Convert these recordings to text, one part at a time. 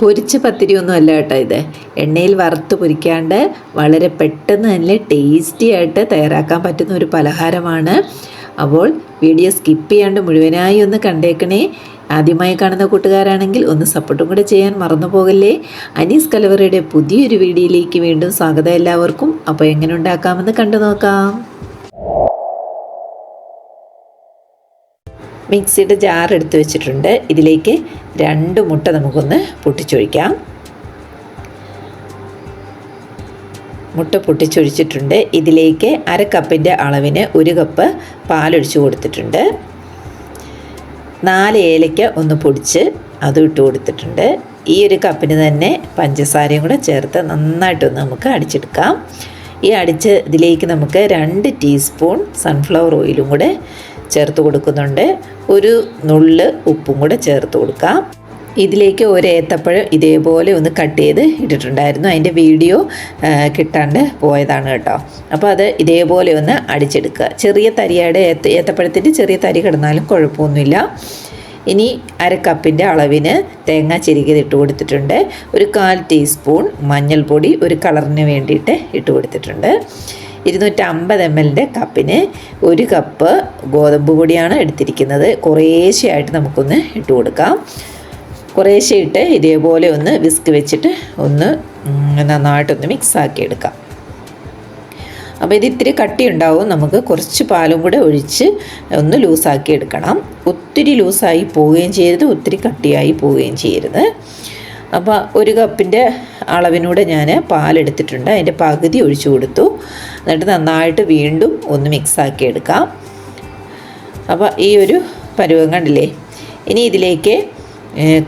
പൊരിച്ച പത്തിരി ഒന്നും അല്ല കേട്ടോ ഇത്. എണ്ണയിൽ വറുത്ത് പൊരിക്കാണ്ട് വളരെ പെട്ടെന്ന് തന്നെ ടേസ്റ്റി ആയിട്ട് തയ്യാറാക്കാൻ പറ്റുന്ന ഒരു പലഹാരമാണ്. അപ്പോൾ വീഡിയോ സ്കിപ്പ് ചെയ്യാണ്ട് മുഴുവനായി ഒന്ന് കണ്ടേക്കണേ. ആദ്യമായി കാണുന്ന കൂട്ടുകാരാണെങ്കിൽ ഒന്ന് സപ്പോർട്ടും കൂടെ ചെയ്യാൻ മറന്നു പോകല്ലേ. അനീസ് കലവറയുടെ പുതിയൊരു വീഡിയോയിലേക്ക് വീണ്ടും സ്വാഗതം എല്ലാവർക്കും. അപ്പോൾ എങ്ങനെ ഉണ്ടാക്കാമെന്ന് കണ്ടു നോക്കാം. മിക്സിയുടെ ജാർ എടുത്ത് വെച്ചിട്ടുണ്ട്. ഇതിലേക്ക് രണ്ട് മുട്ട നമുക്കൊന്ന് പൊട്ടിച്ചൊഴിക്കാം. മുട്ട പൊട്ടിച്ചൊഴിച്ചിട്ടുണ്ട്. ഇതിലേക്ക് അര കപ്പിന്റെ അളവിന് ഒരു കപ്പ് പാലൊഴിച്ച് കൊടുത്തിട്ടുണ്ട്. നാല് ഏലയ്ക്ക ഒന്ന് പൊടിച്ച് അതും ഇട്ട് കൊടുത്തിട്ടുണ്ട്. ഈ ഒരു കപ്പിന് തന്നെ പഞ്ചസാരയും കൂടെ ചേർത്ത് നന്നായിട്ടൊന്ന് നമുക്ക് അടിച്ചെടുക്കാം. ഈ അടിച്ച് ഇതിലേക്ക് നമുക്ക് രണ്ട് ടീസ്പൂൺ സൺഫ്ലവർ ഓയിലും കൂടെ ചേർത്ത് കൊടുക്കുന്നുണ്ട്. ഒരു നുള്ള് ഉപ്പും കൂടെ ചേർത്ത് കൊടുക്കാം. ഇതിലേക്ക് ഒരു ഏത്തപ്പഴം ഇതേപോലെ ഒന്ന് കട്ട് ചെയ്ത് ഇട്ടിട്ടുണ്ടായിരുന്നു. അതിന്റെ വീഡിയോ കിട്ടാണ്ട് പോയതാണ് കേട്ടോ. അപ്പോൾ അത് ഇതേപോലെ ഒന്ന് അടിച്ചെടുക്കുക. ചെറിയ തരിയുടെ ഏത്ത ഏത്തപ്പഴത്തിന്റെ ചെറിയ തരി കിടന്നാലും കുഴപ്പമൊന്നുമില്ല. ഇനി അര കപ്പിന്റെ അളവിന് തേങ്ങ ചിരികിയത് ഇട്ട് കൊടുത്തിട്ടുണ്ട്. ഒരു കാൽ ടീസ്പൂൺ മഞ്ഞൾപ്പൊടി ഒരു കളറിന് വേണ്ടിയിട്ട് ഇട്ട് കൊടുത്തിട്ടുണ്ട്. ഇരുന്നൂറ്റമ്പത് എം എല്ലിന്റെ കപ്പിന് ഒരു കപ്പ് ഗോതമ്പ് പൊടിയാണ് എടുത്തിരിക്കുന്നത്. കുറേശ്ശെയായിട്ട് നമുക്കൊന്ന് ഇട്ട് കൊടുക്കാം. കുറേശ്ശെ ഇട്ട് ഇതേപോലെ ഒന്ന് വിസ്ക് വെച്ചിട്ട് ഒന്ന് നന്നായിട്ടൊന്ന് മിക്സ് ആക്കി എടുക്കാം അപ്പോൾ ഇത് ഇത്തിരി കട്ടി ഉണ്ടാവും നമുക്ക് കുറച്ച് പാലും കൂടെ ഒഴിച്ച് ഒന്ന് ലൂസാക്കി എടുക്കണം. ഒത്തിരി ലൂസായി പോവുകയും ചെയ്യരുത്. ഒത്തിരി കട്ടിയായി പോവുകയും ചെയ്യരുത്. അപ്പോൾ ഒരു കപ്പിന്റെ അളവിനൂടെ ഞാൻ പാലെടുത്തിട്ടുണ്ട്. അതിന്റെ പകുതി ഒഴിച്ചു കൊടുത്തു. എന്നിട്ട് നന്നായിട്ട് വീണ്ടും ഒന്ന് മിക്സാക്കി എടുക്കാം. അപ്പോൾ ഈ ഒരു പരുവം കണ്ടില്ലേ? ഇനി ഇതിലേക്ക്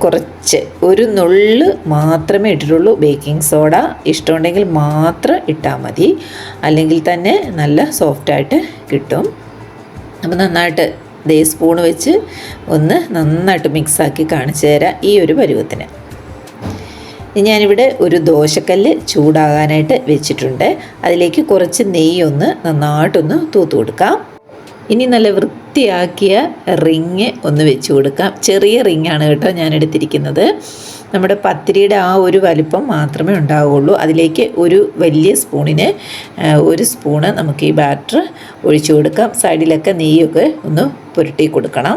കുറച്ച് ഒരു നുള്ള് മാത്രമേ ഇട്ടിട്ടുള്ളൂ. ബേക്കിംഗ് സോഡ ഇഷ്ടമുണ്ടെങ്കിൽ മാത്രം ഇട്ടാൽ മതി. അല്ലെങ്കിൽ തന്നെ നല്ല സോഫ്റ്റായിട്ട് കിട്ടും. അപ്പോൾ നന്നായിട്ട് ദേ സ്പൂൺ വെച്ച് ഒന്ന് നന്നായിട്ട് മിക്സാക്കി കാണിച്ചു തരാം ഈ ഒരു പരുവത്തിന്. ഞാനിവിടെ ഒരു ദോശക്കല്ല് ചൂടാകാനായിട്ട് വെച്ചിട്ടുണ്ട്. അതിലേക്ക് കുറച്ച് നെയ്യൊന്ന് നന്നായിട്ടൊന്ന് തൂത്ത് കൊടുക്കാം. ഇനി നല്ല വൃത്തിയാക്കിയ റിങ് ഒന്ന് വെച്ച് കൊടുക്കാം. ചെറിയ റിങ്ങാണ് കേട്ടോ ഞാൻ എടുത്തിരിക്കുന്നത്. നമ്മുടെ പത്തിരിയുടെ ആ ഒരു വലിപ്പം മാത്രമേ ഉണ്ടാവുകയുള്ളൂ. അതിലേക്ക് ഒരു വലിയ സ്പൂണിന് ഒരു സ്പൂണ് നമുക്ക് ഈ ബാറ്റർ ഒഴിച്ചു കൊടുക്കാം. സൈഡിലൊക്കെ നെയ്യൊക്കെ ഒന്ന് പുരട്ടി കൊടുക്കണം.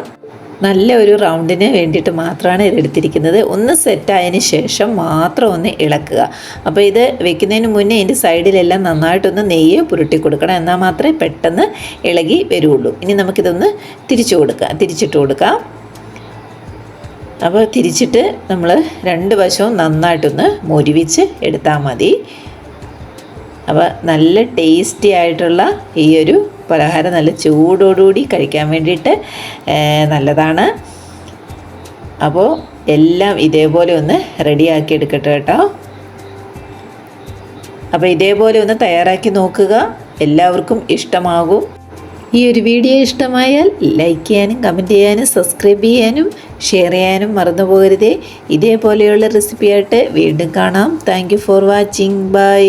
നല്ല ഒരു റൗണ്ടിന് വേണ്ടിയിട്ട് മാത്രമാണ് ഇത് എടുത്തിരിക്കുന്നത്. ഒന്ന് സെറ്റായതിന് ശേഷം മാത്രം ഒന്ന് ഇളക്കുക. അപ്പോൾ ഇത് വെക്കുന്നതിന് മുന്നേ ഇതിന്റെ സൈഡിലെല്ലാം നന്നായിട്ടൊന്ന് നെയ്യ് പുരട്ടി കൊടുക്കണം. എന്നാൽ മാത്രമേ പെട്ടെന്ന് ഇളകി വരുള്ളൂ. ഇനി നമുക്കിതൊന്ന് തിരിച്ചു കൊടുക്കുക തിരിച്ചിട്ട് കൊടുക്കാം. അപ്പോൾ തിരിച്ചിട്ട് നമ്മൾ രണ്ട് വശവും നന്നായിട്ടൊന്ന് മുരിവിച്ച് എടുത്താൽ മതി. അപ്പോൾ നല്ല ടേസ്റ്റി ആയിട്ടുള്ള ഈ ഒരു പലഹാരം നല്ല ചൂടോടുകൂടി കഴിക്കാൻ വേണ്ടിയിട്ട് നല്ലതാണ്. അപ്പോൾ എല്ലാം ഇതേപോലെ ഒന്ന് റെഡിയാക്കി എടുക്കട്ടെ കേട്ടോ. അപ്പോൾ ഇതേപോലെ ഒന്ന് തയ്യാറാക്കി നോക്കുക. എല്ലാവർക്കും ഇഷ്ടമാകും. ഈ ഒരു വീഡിയോ ഇഷ്ടമായാൽ ലൈക്ക് ചെയ്യാനും കമന്റ് ചെയ്യാനും സബ്സ്ക്രൈബ് ചെയ്യാനും ഷെയർ ചെയ്യാനും മറന്നു പോകരുതേ. ഇതേപോലെയുള്ള റെസിപ്പിയായിട്ട് വീണ്ടും കാണാം. Thank for watching. ബൈ.